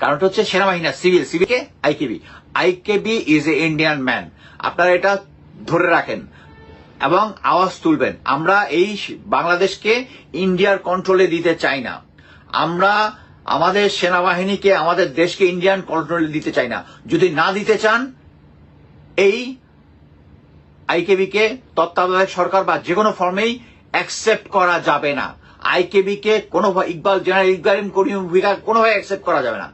কারণটা হচ্ছে সেনাবাহিনী civil সিভিলকে IKB. IKB is a Indian man আপনারা এটা ধরে রাখেন এবং আওয়াজ তুলবেন। আমরা এই বাংলাদেশকে ইন্ডিয়ার কন্ট্রোলে দিতে চাই না। আমরা আমাদের সেনাবাহিনীকে, আমাদের দেশকে ইন্ডিয়ান কন্ট্রোলে দিতে চাই না। যদি না দিতে চান, এই আইকেবি কে তত্ত্বাবধায়ক সরকার বা যে কোনো ফর্মেই অ্যাকসেপ্ট করা যাবে না। আইকেবি কে কোনো ইকবাল, জেনারেল ইকবাল করিম ভূমিকা কোনোভাবে অ্যাকসেপ্ট করা যাবে না।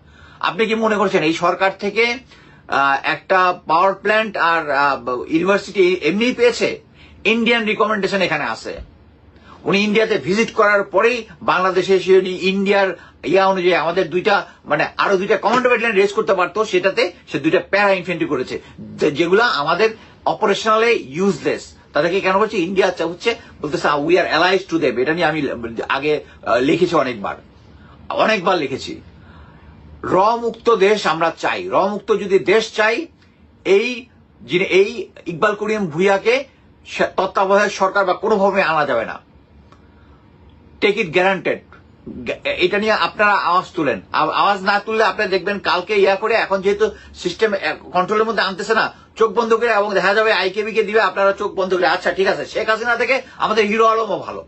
আপনি কি মনে করছেন এই সরকার থেকে একটা পাওয়ার প্ল্যান্ট আর ইউনিভার্সিটি এমনিই পেয়েছে? ইন্ডিয়ান রিকমেন্ডেশন এখানে আছে। উনি ইন্ডিয়াতে ভিজিট করার পরেই বাংলাদেশে এসে উনি ইন্ডিয়ার ইয়া অনুযায়ী আমাদের দুইটা মানে আরও দুইটা কমান্ডো ব্যাটালিয়ন রেস করতে পারতো, সেটাতে সে দুইটা প্যারা ইনফেন্ট্রি করেছে। যেগুলো আমাদের অপারেশনালে ইউজলেস তাদেরকে কেন করছে ইন্ডিয়া হচ্ছে বলতেছে we are allies to them এটা নিয়ে আমি আগে লিখেছি অনেকবার। অনেকবার লিখেছি। র মুক্ত দেশ আমরা চাই। র মুক্ত যদি দেশ চাই, এই যিনি, এই ইকবাল করিম ভুইয়াকে তত্ত্বাবধায়ক সরকার বা কোনোভাবে আনা যাবে না। টেক ইট গ্যারান্টেড এটা নিয়ে আপনারা আওয়াজ তুলেন। আওয়াজ না তুললে আপনি দেখবেন কালকে ইয়া করে এখন যেহেতু সিস্টেম কন্ট্রোলের মধ্যে আনতেছে না, চোখ বন্ধ করে এবং দেখা যাবে আইকেবি কে দিবে, আপনারা চোখ বন্ধ করে আচ্ছা ঠিক আছে, শেখ হাসিনা থেকে আমাদের হিরো আলমও ভালো।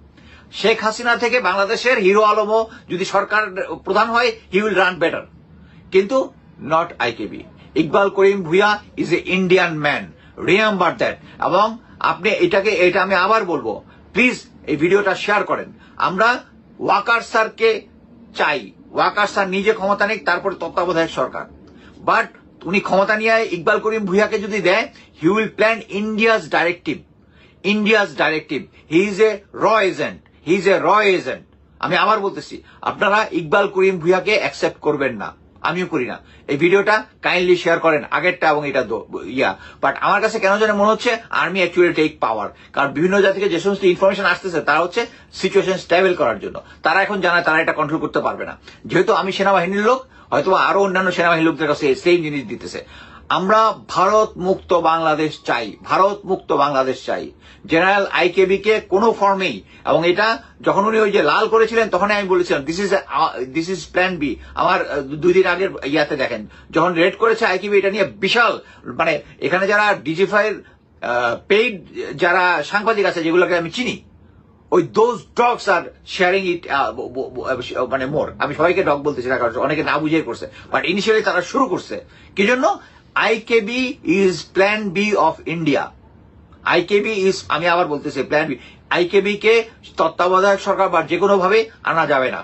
শেখ হাসিনা থেকে বাংলাদেশের হিরো আলমও যদি সরকার প্রধান হয় হি উইল রান বেটার কিন্তু not IKB Iqbal Karim Bhuiyan is a Indian man remember that এবং আপনি এটাকে, এটা আমি আবার বলব। প্লিজ এই ভিডিওটা শেয়ার করেন। আমরা ওয়াকার স্যারকে চাই। ওয়াকার স্যার নিজে ক্ষমতা নেই, তারপরে তত্ত্বাবধায়ক সরকার। বাট উনি ক্ষমতা নিয়ে ইকবাল করিম ভুইয়াকে যদি দেয় he will plan India's directive India's directive he is a র এজেন্ট হি ইজ এ র এজেন্ট আমি আবার বলতেছি, আপনারা ইকবাল করিম ভুইয়াকে অ্যাকসেপ্ট করবেন না। আমিও করি না। এই ভিডিওটা কাইন্ডলি শেয়ার করেন, আগেরটা এবং এটা ইয়া। বাট আমার কাছে কেন যেন মনে হচ্ছে আর্মি অ্যাকচুয়ালি টেক পাওয়ার কারণ বিভিন্ন জায়গা থেকে যে সমস্ত ইনফরমেশন আসতেছে, তারা হচ্ছে সিচুয়েশন স্টেবল করার জন্য। তারা এখন জানায়, তারা এটা কন্ট্রোল করতে পারবে না। যেহেতু আমি সেনাবাহিনীর লোক হয়তো আরও অন্যান্য সেনাবাহিনীর লোকদের কাছে সেই জিনিস দিতেছে। আমরা ভারত মুক্ত বাংলাদেশ চাই, ভারত মুক্ত বাংলাদেশ চাই। জেনারেল আইকেবি কে কোনো ফর্মেই, এবং এটা যখন উনি ওই যে লাল করেছিলেন তখন আমি বলেছিলাম this is this is plan B আমার দুই দিন আগের ইয়াতে দেখেন, যখন রেড করেছে আইকেবি, এটা নিয়ে বিশাল মানে এখানে যারা ডিজিফাইয়ের পেইড যারা সাংবাদিক আছে, যেগুলোকে আমি চিনি, ওই those dogs are sharing it মানে মোর আমি সবাইকে ডগ বলতেছি না, কারণ অনেকে না বুঝিয়ে করছে। বাট ইনিশিয়ালি তারা শুরু করছে। কি জন্য? IKB is plan B of India IKB is আমি আবার বলতেছি প্ল্যান বি আইকেবি কে তত্ত্বাবধায়ক সরকার বা যে কোনো ভাবে আনা যাবে না।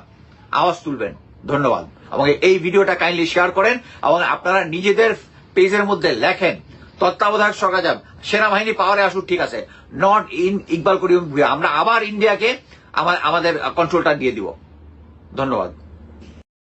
আওয়াজ তুলবেন। ধন্যবাদ। এবং এই ভিডিওটা কাইন্ডলি শেয়ার করেন এবং আপনারা নিজেদের পেজের মধ্যে লেখেন, তত্ত্বাবধায়ক সরকার যাব। সেনাবাহিনী পাওয়ারে আসুক, ঠিক আছে। Not in Iqbal Karim. আমরা আবার ইন্ডিয়াকে আমাদের কন্ট্রোলটা দিয়ে দিব। ধন্যবাদ।